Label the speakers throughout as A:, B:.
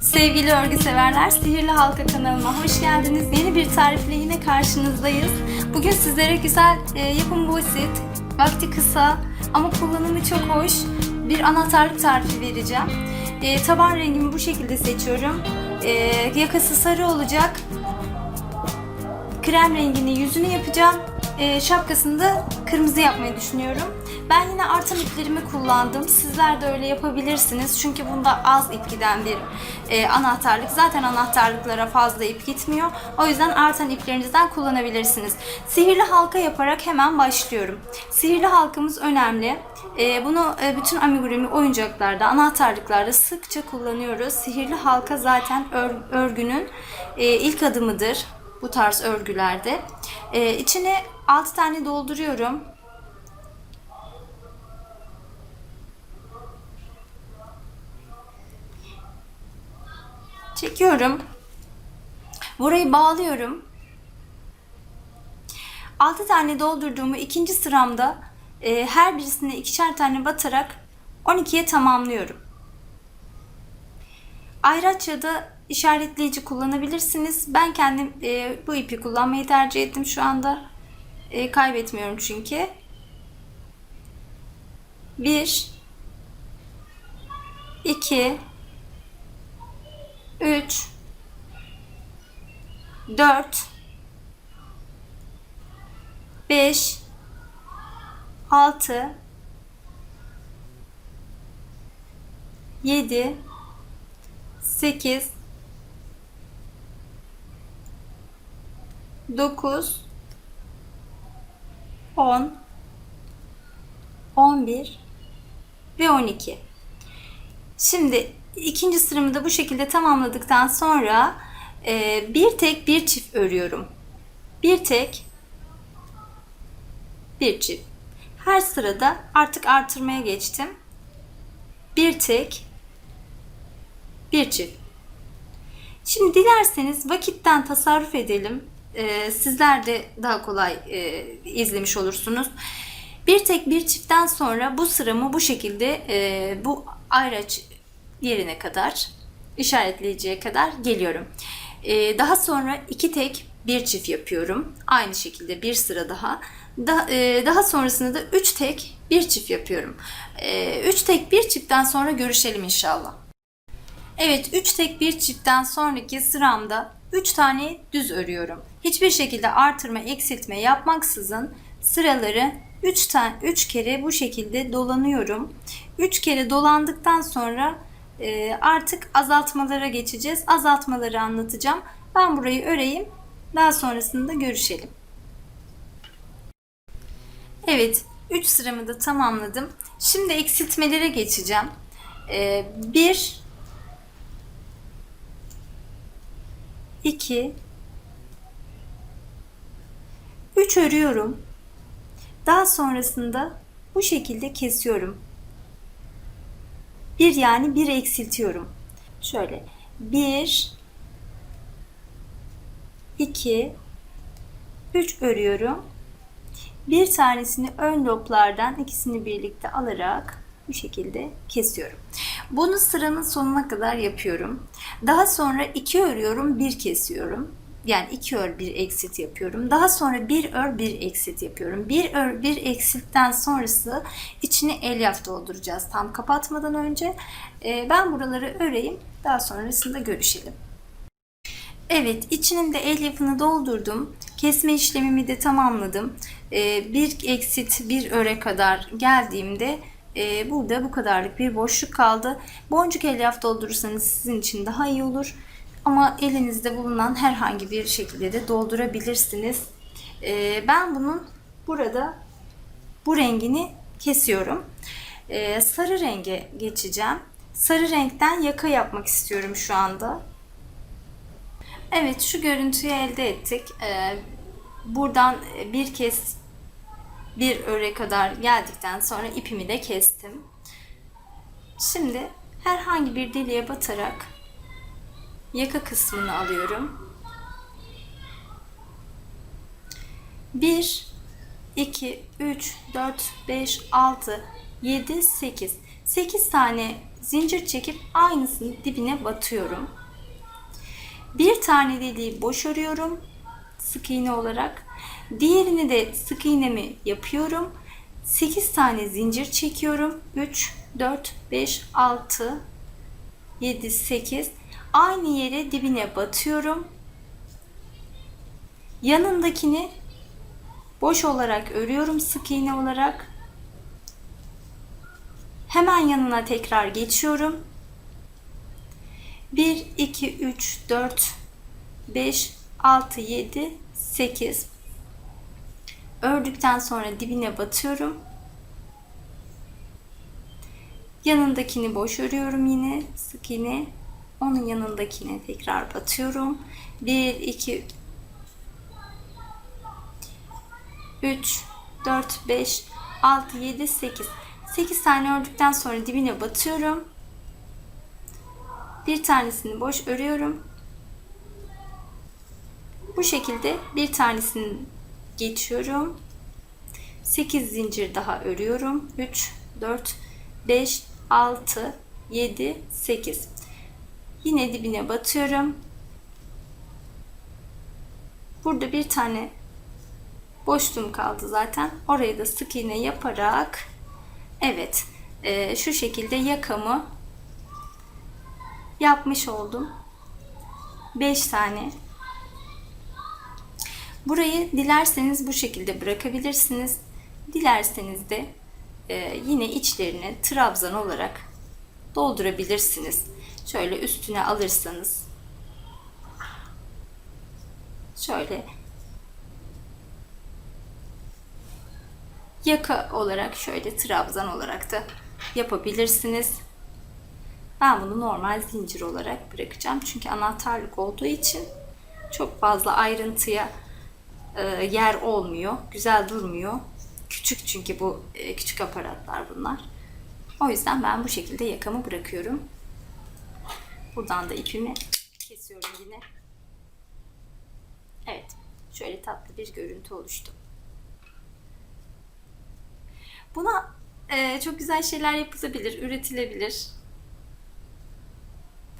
A: Sevgili örgü severler, Sihirli Halka kanalıma hoş geldiniz. Yeni bir tarifle yine karşınızdayız. Bugün sizlere güzel, e, yapımı basit, vakti kısa ama kullanımı çok hoş bir anahtarlık tarifi vereceğim. E, taban rengimi bu şekilde seçiyorum. E, yakası sarı olacak. Krem rengini yüzünü yapacağım. E, şapkasını da kırmızı yapmayı düşünüyorum. Ben yine artan iplerimi kullandım. Sizler de öyle yapabilirsiniz. Çünkü bunda az ip giden bir e, anahtarlık. Zaten anahtarlıklara fazla ip gitmiyor. O yüzden artan iplerinizden kullanabilirsiniz. Sihirli halka yaparak hemen başlıyorum. Sihirli halkamız önemli. E, bunu e, bütün amigurumi oyuncaklarda, anahtarlıklarda sıkça kullanıyoruz. Sihirli halka zaten ör- örgünün e, ilk adımıdır bu tarz örgülerde. E, içine 6 tane dolduruyorum. Çekiyorum. Burayı bağlıyorum. 6 tane doldurduğumu ikinci sıramda e, her birisine ikişer tane batarak 12'ye tamamlıyorum. Ayraç ya da işaretleyici kullanabilirsiniz. Ben kendim e, bu ipi kullanmayı tercih ettim şu anda. E, kaybetmiyorum çünkü. 1 2 3 4 5 6 7 8 9 10 11 ve 12 Şimdi ikinci sıramı da bu şekilde tamamladıktan sonra e, bir tek bir çift örüyorum. Bir tek bir çift. Her sırada artık artırmaya geçtim. Bir tek bir çift. Şimdi dilerseniz vakitten tasarruf edelim. E, sizler de daha kolay e, izlemiş olursunuz. Bir tek bir çiftten sonra bu sıramı bu şekilde e, bu ayraç yerine kadar işaretleyiciye kadar geliyorum. Ee, daha sonra iki tek bir çift yapıyorum. Aynı şekilde bir sıra daha. Da, e, daha sonrasında da üç tek bir çift yapıyorum. Ee, üç tek bir çiftten sonra görüşelim inşallah. Evet 3 tek bir çiftten sonraki sıramda 3 tane düz örüyorum. Hiçbir şekilde artırma eksiltme yapmaksızın sıraları 3 tane 3 kere bu şekilde dolanıyorum. 3 kere dolandıktan sonra e, artık azaltmalara geçeceğiz. Azaltmaları anlatacağım. Ben burayı öreyim. Daha sonrasında görüşelim. Evet, 3 sıramı da tamamladım. Şimdi eksiltmelere geçeceğim. 1 2 3 örüyorum. Daha sonrasında bu şekilde kesiyorum. Bir yani bir eksiltiyorum. Şöyle 1 2 3 örüyorum. Bir tanesini ön loblardan ikisini birlikte alarak bu şekilde kesiyorum. Bunu sıranın sonuna kadar yapıyorum. Daha sonra iki örüyorum, bir kesiyorum. Yani iki ör bir eksit yapıyorum. Daha sonra bir ör bir eksit yapıyorum. Bir ör bir eksiltten sonrası içine elyaf dolduracağız tam kapatmadan önce. Ee, ben buraları öreyim. Daha sonrasında görüşelim. Evet, içinin de elyafını doldurdum. Kesme işlemimi de tamamladım. Ee, bir eksit, bir öre kadar geldiğimde e, burada bu kadarlık bir boşluk kaldı. Boncuk elyaf doldurursanız sizin için daha iyi olur. Ama elinizde bulunan herhangi bir şekilde de doldurabilirsiniz. Ee, ben bunun burada bu rengini kesiyorum. Ee, sarı renge geçeceğim. Sarı renkten yaka yapmak istiyorum şu anda. Evet şu görüntüyü elde ettik. Ee, buradan bir kez bir öre kadar geldikten sonra ipimi de kestim. Şimdi herhangi bir deliğe batarak yaka kısmını alıyorum. 1 2 3 4 5 6 7 8 8 tane zincir çekip aynısını dibine batıyorum. Bir tane deliği boş örüyorum sık iğne olarak. Diğerini de sık iğnemi yapıyorum. 8 tane zincir çekiyorum. 3, 4, 5, 6, 7, 8. Aynı yere dibine batıyorum. Yanındakini boş olarak örüyorum sık iğne olarak. Hemen yanına tekrar geçiyorum. 1, 2, 3, 4, 5, 6, 7, 8. Ördükten sonra dibine batıyorum. Yanındakini boş örüyorum yine sık iğne. Onun yanındakine tekrar batıyorum. 1, 2, 3, 4, 5, 6, 7, 8. 8 tane ördükten sonra dibine batıyorum. Bir tanesini boş örüyorum. Bu şekilde bir tanesini geçiyorum. 8 zincir daha örüyorum. 3, 4, 5, 6, 7, 8. Yine dibine batıyorum. Burada bir tane boşluğum kaldı zaten. Orayı da sık iğne yaparak evet e, şu şekilde yakamı yapmış oldum. 5 tane. Burayı dilerseniz bu şekilde bırakabilirsiniz. Dilerseniz de e, yine içlerine trabzan olarak doldurabilirsiniz. Şöyle üstüne alırsanız şöyle yaka olarak şöyle trabzan olarak da yapabilirsiniz. Ben bunu normal zincir olarak bırakacağım. Çünkü anahtarlık olduğu için çok fazla ayrıntıya e, yer olmuyor. Güzel durmuyor. Küçük çünkü bu e, küçük aparatlar bunlar. O yüzden ben bu şekilde yakamı bırakıyorum. Buradan da ipimi kesiyorum yine. Evet. Şöyle tatlı bir görüntü oluştu. Buna e, çok güzel şeyler yapılabilir, üretilebilir.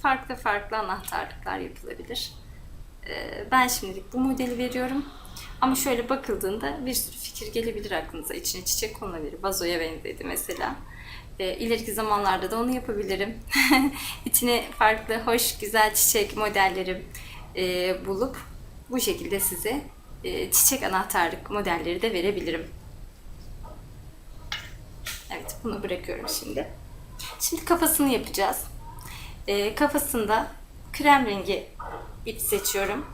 A: Farklı farklı anahtarlıklar yapılabilir. E, ben şimdilik bu modeli veriyorum. Ama şöyle bakıldığında bir sürü fikir gelebilir aklınıza. İçine çiçek konulabilir. Vazoya benzedi mesela. E, ileriki zamanlarda da onu yapabilirim. İçine farklı, hoş, güzel çiçek modelleri e, bulup bu şekilde size e, çiçek anahtarlık modelleri de verebilirim. Evet, bunu bırakıyorum şimdi. Şimdi kafasını yapacağız. E, kafasında krem rengi ip seçiyorum.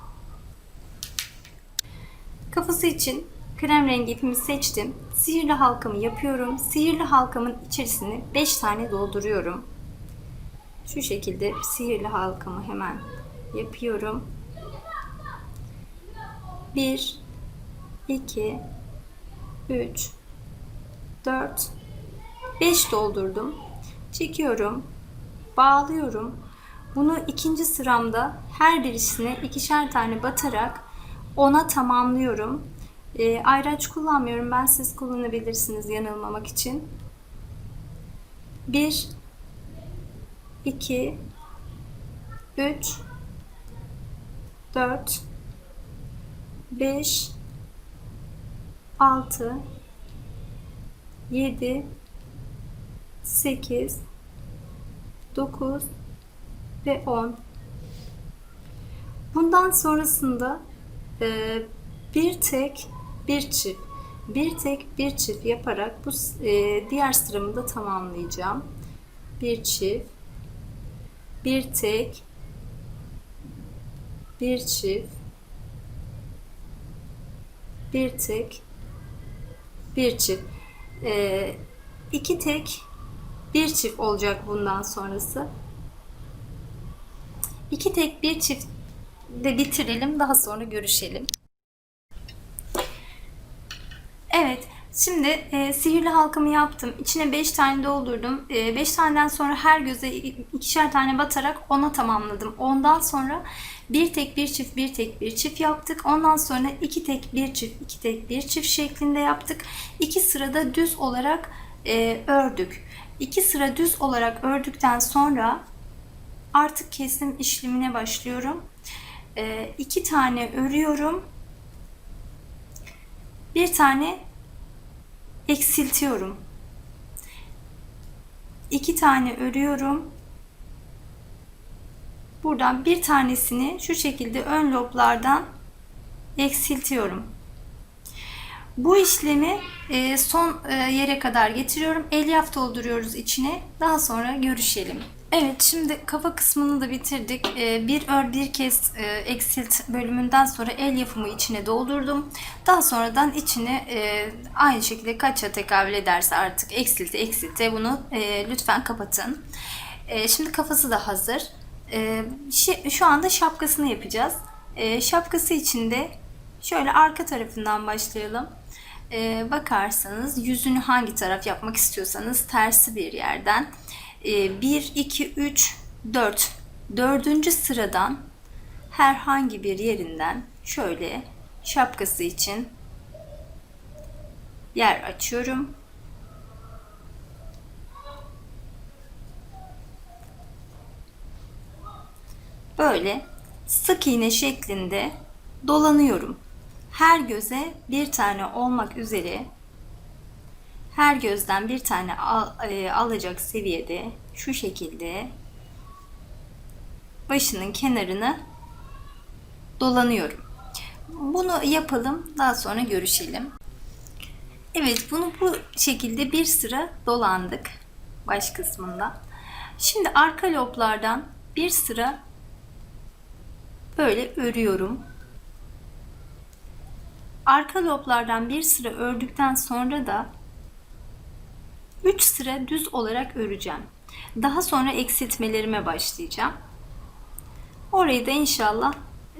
A: Kafası için krem rengi ipimi seçtim. Sihirli halkamı yapıyorum. Sihirli halkamın içerisine 5 tane dolduruyorum. Şu şekilde sihirli halkamı hemen yapıyorum. 1 2 3 4 5 doldurdum. Çekiyorum. Bağlıyorum. Bunu ikinci sıramda her birisine ikişer tane batarak ona tamamlıyorum. E, ayraç kullanmıyorum. Ben siz kullanabilirsiniz yanılmamak için. 1 2 3 4 5 6 7 8 9 ve 10 Bundan sonrasında e, bir tek bir çift bir tek bir çift yaparak bu e, diğer sıramı da tamamlayacağım. Bir çift bir tek bir çift bir tek bir çift e, iki tek bir çift olacak bundan sonrası. İki tek bir çift de bitirelim. Daha sonra görüşelim. Evet. Şimdi e, sihirli halkamı yaptım. İçine 5 tane doldurdum. 5 e, taneden sonra her göze ikişer tane batarak ona tamamladım. Ondan sonra bir tek bir çift bir tek bir çift yaptık. Ondan sonra iki tek bir çift iki tek bir çift şeklinde yaptık. İki sırada düz olarak e, ördük. İki sıra düz olarak ördükten sonra artık kesim işlemine başlıyorum. Ee, iki tane örüyorum. Bir tane eksiltiyorum. İki tane örüyorum. Buradan bir tanesini şu şekilde ön loblardan eksiltiyorum. Bu işlemi e, son e, yere kadar getiriyorum. Elyaf dolduruyoruz içine. Daha sonra görüşelim. Evet şimdi kafa kısmını da bitirdik. E, bir ör bir kez eksilt bölümünden sonra el yapımı içine doldurdum. Daha sonradan içine aynı şekilde kaça tekabül ederse artık eksilte eksilte bunu lütfen kapatın. Şimdi kafası da hazır. Şu anda şapkasını yapacağız. Şapkası için de şöyle arka tarafından başlayalım e, bakarsanız yüzünü hangi taraf yapmak istiyorsanız tersi bir yerden e, 1, 2, 3, 4 dördüncü sıradan herhangi bir yerinden şöyle şapkası için yer açıyorum. Böyle sık iğne şeklinde dolanıyorum her göze bir tane olmak üzere her gözden bir tane al, e, alacak seviyede şu şekilde başının kenarını dolanıyorum. Bunu yapalım daha sonra görüşelim. Evet bunu bu şekilde bir sıra dolandık baş kısmında. Şimdi arka loblardan bir sıra böyle örüyorum. Arka loblardan bir sıra ördükten sonra da 3 sıra düz olarak öreceğim. Daha sonra eksiltmelerime başlayacağım. Orayı da inşallah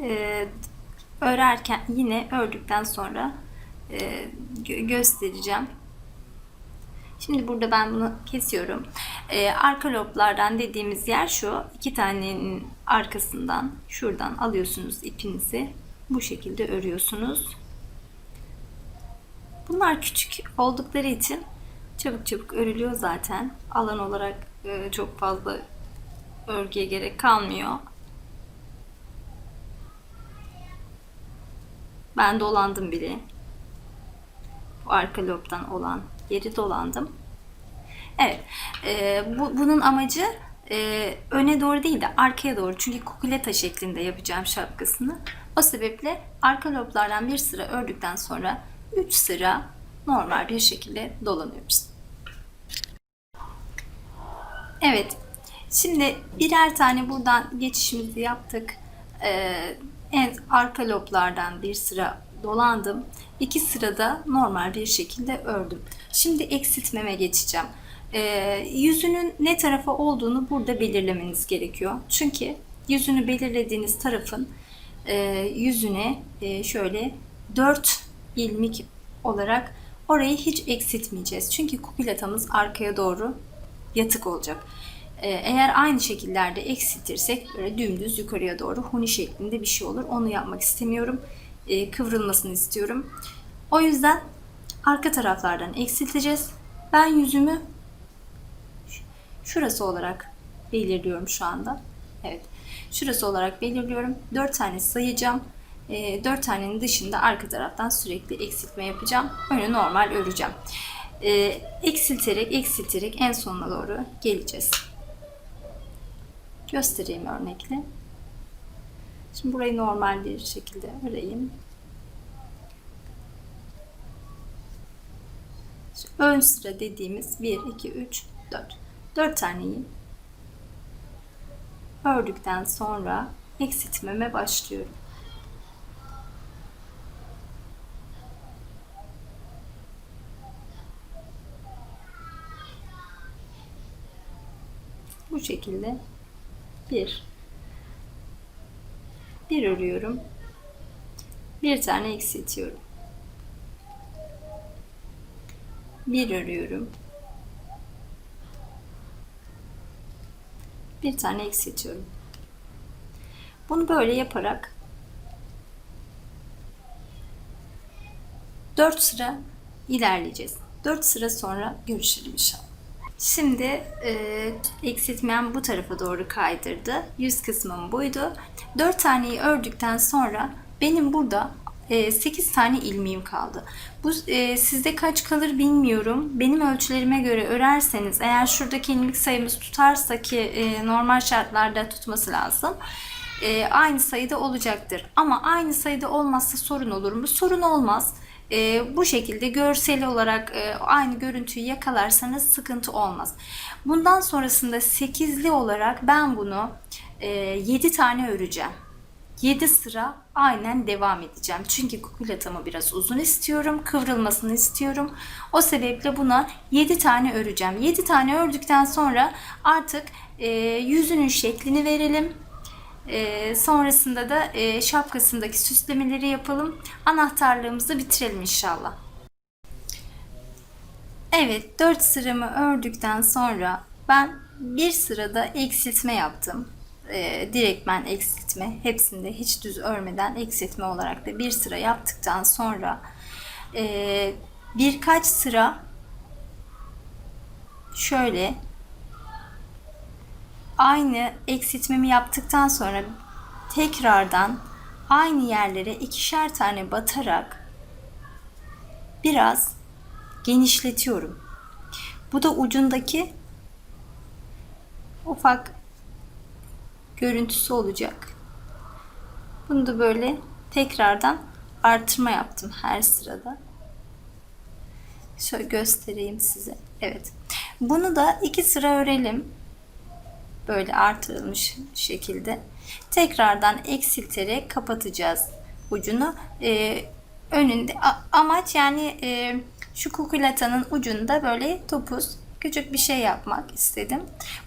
A: e, örerken yine ördükten sonra e, göstereceğim. Şimdi burada ben bunu kesiyorum. E, arka loblardan dediğimiz yer şu. iki tanenin arkasından şuradan alıyorsunuz ipinizi. Bu şekilde örüyorsunuz. Bunlar küçük oldukları için çabuk çabuk örülüyor zaten. Alan olarak e, çok fazla örgüye gerek kalmıyor. Ben dolandım bile. Bu arka lobdan olan yeri dolandım. Evet. E, bu, bunun amacı e, öne doğru değil de arkaya doğru. Çünkü kukuleta şeklinde yapacağım şapkasını. O sebeple arka loblardan bir sıra ördükten sonra 3 sıra normal bir şekilde dolanıyoruz. Evet. Şimdi birer tane buradan geçişimizi yaptık. Ee, en arka loblardan bir sıra dolandım. İki sırada normal bir şekilde ördüm. Şimdi eksiltmeme geçeceğim. Ee, yüzünün ne tarafa olduğunu burada belirlemeniz gerekiyor. Çünkü yüzünü belirlediğiniz tarafın e, yüzüne e, şöyle 4 ilmik olarak orayı hiç eksiltmeyeceğiz. Çünkü kupilatamız arkaya doğru yatık olacak. Ee, eğer aynı şekillerde eksiltirsek böyle dümdüz yukarıya doğru huni şeklinde bir şey olur. Onu yapmak istemiyorum. Ee, kıvrılmasını istiyorum. O yüzden arka taraflardan eksilteceğiz. Ben yüzümü şurası olarak belirliyorum şu anda. Evet. Şurası olarak belirliyorum. 4 tane sayacağım e, ee, 4 tanenin dışında arka taraftan sürekli eksiltme yapacağım. Önü normal öreceğim. E, eksilterek eksilterek en sonuna doğru geleceğiz. Göstereyim örnekle. Şimdi burayı normal bir şekilde öreyim. ön sıra dediğimiz 1, 2, 3, 4. 4 taneyi ördükten sonra eksiltmeme başlıyorum. Şekilde. Bir. Bir örüyorum. Bir tane eksiltiyorum bir örüyorum. Bir tane eksiltiyorum bunu böyle yaparak 4 sıra ilerleyeceğiz. 4 sıra sonra görüşelim inşallah. Şimdi e, eksiltmem bu tarafa doğru kaydırdı. Yüz kısmım buydu. 4 taneyi ördükten sonra benim burada 8 tane ilmeğim kaldı. Bu e, sizde kaç kalır bilmiyorum. Benim ölçülerime göre örerseniz eğer şuradaki ilmek sayımız tutarsa ki e, normal şartlarda tutması lazım. E, aynı sayıda olacaktır. Ama aynı sayıda olmazsa sorun olur mu? Sorun olmaz. E, bu şekilde görsel olarak e, aynı görüntüyü yakalarsanız sıkıntı olmaz. Bundan sonrasında 8'li olarak ben bunu e, 7 tane öreceğim. 7 sıra aynen devam edeceğim. Çünkü kukulatamı biraz uzun istiyorum. Kıvrılmasını istiyorum. O sebeple buna 7 tane öreceğim. 7 tane ördükten sonra artık e, yüzünün şeklini verelim. E, sonrasında da e, şapkasındaki süslemeleri yapalım. Anahtarlığımızı bitirelim inşallah. Evet 4 sıramı ördükten sonra ben bir sırada eksiltme yaptım e, direktmen eksiltme hepsinde hiç düz örmeden eksiltme olarak da bir sıra yaptıktan sonra e, birkaç sıra şöyle aynı eksiltmemi yaptıktan sonra tekrardan aynı yerlere ikişer tane batarak biraz genişletiyorum. Bu da ucundaki ufak görüntüsü olacak. Bunu da böyle tekrardan artırma yaptım her sırada. Şöyle göstereyim size. Evet. Bunu da iki sıra örelim. Böyle artırılmış şekilde. Tekrardan eksilterek kapatacağız ucunu. Ee, önünde amaç yani e, şu kukulatanın ucunda böyle topuz küçük bir şey yapmak istedim.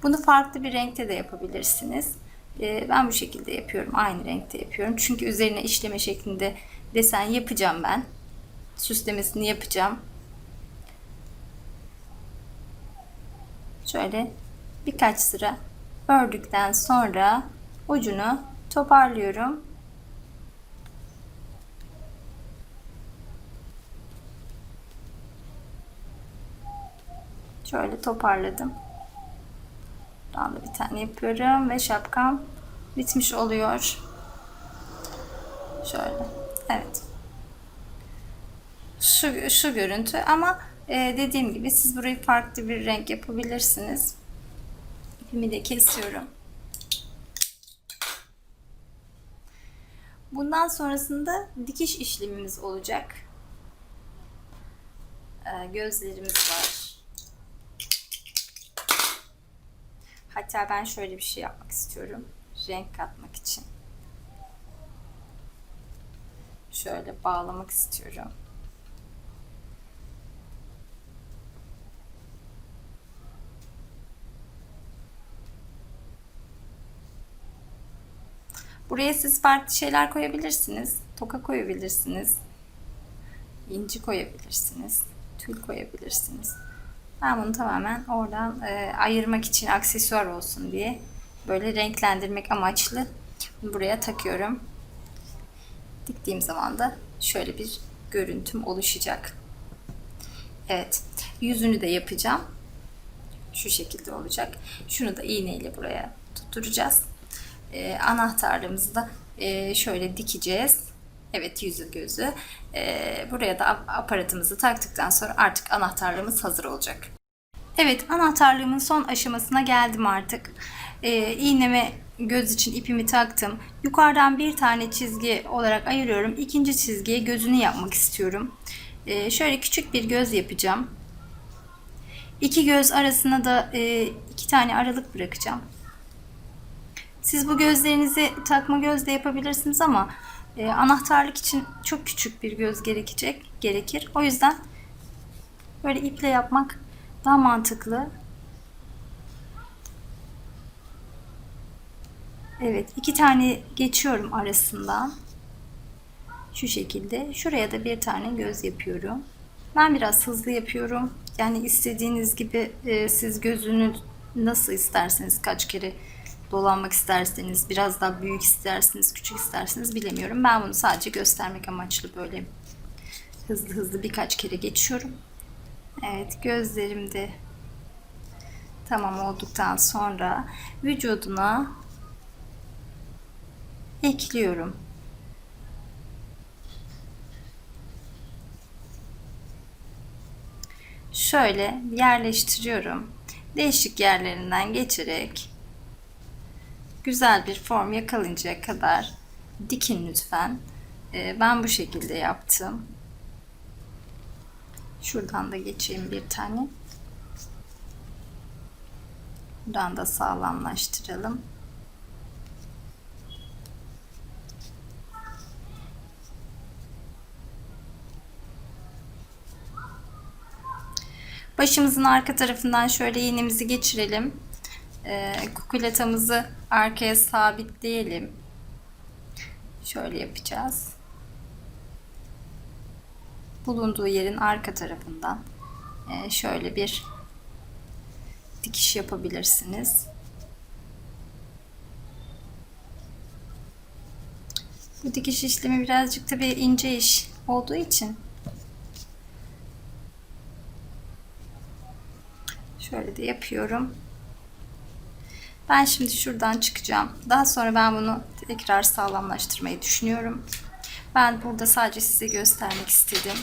A: Bunu farklı bir renkte de yapabilirsiniz. Ee, ben bu şekilde yapıyorum. Aynı renkte yapıyorum. Çünkü üzerine işleme şeklinde desen yapacağım ben. Süslemesini yapacağım. Şöyle birkaç sıra ördükten sonra ucunu toparlıyorum. Şöyle toparladım. Buradan da bir tane yapıyorum ve şapkam bitmiş oluyor. Şöyle. Evet. Şu, şu görüntü ama e, dediğim gibi siz burayı farklı bir renk yapabilirsiniz. İpimi de kesiyorum. Bundan sonrasında dikiş işlemimiz olacak. E, gözlerimiz var. Hatta ben şöyle bir şey yapmak istiyorum. Renk katmak için. Şöyle bağlamak istiyorum. Buraya siz farklı şeyler koyabilirsiniz. Toka koyabilirsiniz. İnci koyabilirsiniz. Tül koyabilirsiniz. Ben bunu tamamen oradan e, ayırmak için aksesuar olsun diye böyle renklendirmek amaçlı buraya takıyorum. Diktiğim zaman da şöyle bir görüntüm oluşacak. Evet. Yüzünü de yapacağım. Şu şekilde olacak. Şunu da iğneyle buraya tutturacağız. Ee, anahtarlığımızı da e, şöyle dikeceğiz. Evet yüzü gözü. Ee, buraya da aparatımızı taktıktan sonra artık anahtarlığımız hazır olacak. Evet anahtarlığımın son aşamasına geldim artık. Ee, iğneme göz için ipimi taktım. Yukarıdan bir tane çizgi olarak ayırıyorum. İkinci çizgiye gözünü yapmak istiyorum. Ee, şöyle küçük bir göz yapacağım. İki göz arasına da e, iki tane aralık bırakacağım. Siz bu gözlerinizi takma gözle yapabilirsiniz ama e, anahtarlık için çok küçük bir göz gerekecek, gerekir. O yüzden böyle iple yapmak daha mantıklı. Evet, iki tane geçiyorum arasından. Şu şekilde. Şuraya da bir tane göz yapıyorum. Ben biraz hızlı yapıyorum. Yani istediğiniz gibi e, siz gözünü nasıl isterseniz kaç kere dolanmak isterseniz, biraz daha büyük isterseniz, küçük isterseniz bilemiyorum. Ben bunu sadece göstermek amaçlı böyle hızlı hızlı birkaç kere geçiyorum. Evet gözlerimde tamam olduktan sonra vücuduna ekliyorum. Şöyle yerleştiriyorum. Değişik yerlerinden geçerek güzel bir form yakalayıncaya kadar dikin lütfen. Ee, ben bu şekilde yaptım. Şuradan da geçeyim bir tane. Buradan da sağlamlaştıralım. Başımızın arka tarafından şöyle iğnemizi geçirelim. Ee, kukulatamızı arkaya sabitleyelim. Şöyle yapacağız. Bulunduğu yerin arka tarafından e, şöyle bir dikiş yapabilirsiniz. Bu dikiş işlemi birazcık tabii ince iş olduğu için şöyle de yapıyorum. Ben şimdi şuradan çıkacağım. Daha sonra ben bunu tekrar sağlamlaştırmayı düşünüyorum. Ben burada sadece size göstermek istedim.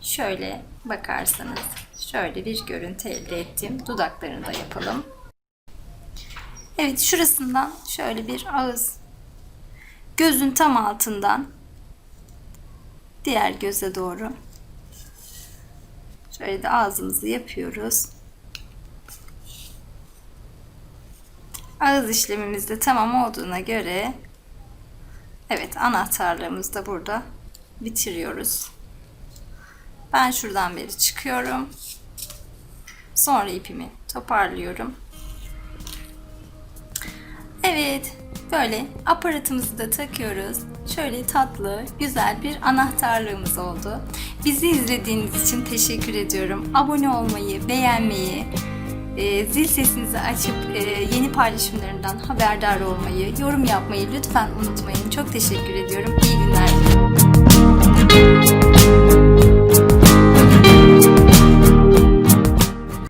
A: Şöyle bakarsanız şöyle bir görüntü elde ettim. Dudaklarını da yapalım. Evet şurasından şöyle bir ağız gözün tam altından diğer göze doğru şöyle de ağzımızı yapıyoruz. Ağız işlemimiz de tamam olduğuna göre evet anahtarlığımızı da burada bitiriyoruz. Ben şuradan beri çıkıyorum. Sonra ipimi toparlıyorum. Evet, böyle aparatımızı da takıyoruz. Şöyle tatlı, güzel bir anahtarlığımız oldu. Bizi izlediğiniz için teşekkür ediyorum. Abone olmayı, beğenmeyi, e, zil sesinizi açıp e, yeni paylaşımlarından haberdar olmayı, yorum yapmayı lütfen unutmayın. Çok teşekkür ediyorum. İyi günler.